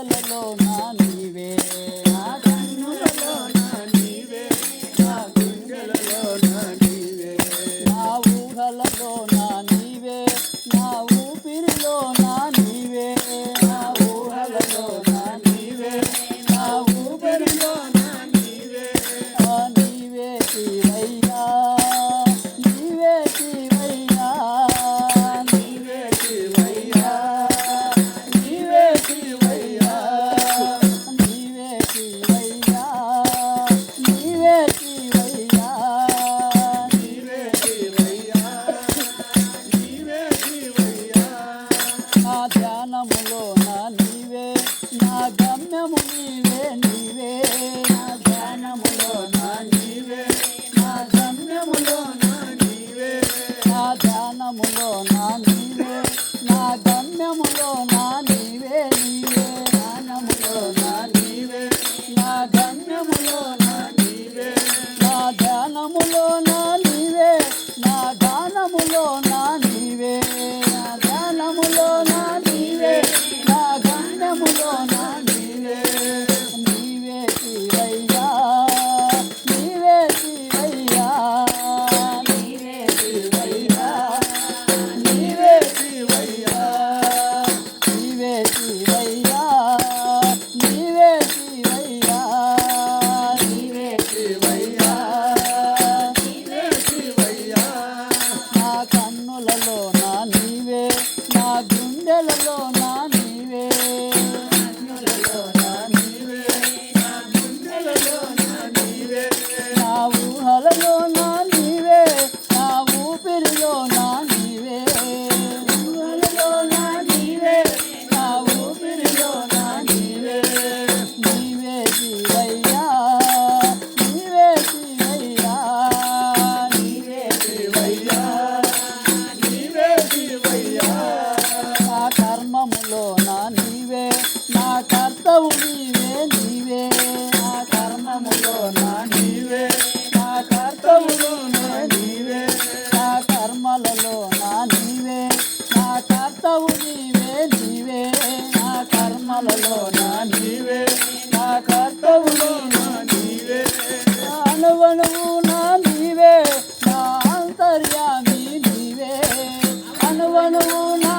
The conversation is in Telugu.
కన్నులలో నా నీవే. నా కన్నులలో నా నీవే. నా గుండెలలో నా నీవే. నా ఊహలలో నా నీవే. నా ఊపిరిలో నా నీవే. నా ఊహలలో నా నీవే. నా ఊపిరిలో ప్రాణాలలోన నీవే. నా కర్తవులోన నీవే. అనువణువు నా నీవే. నా అంతర్యామి నీవే. అనువణువు నా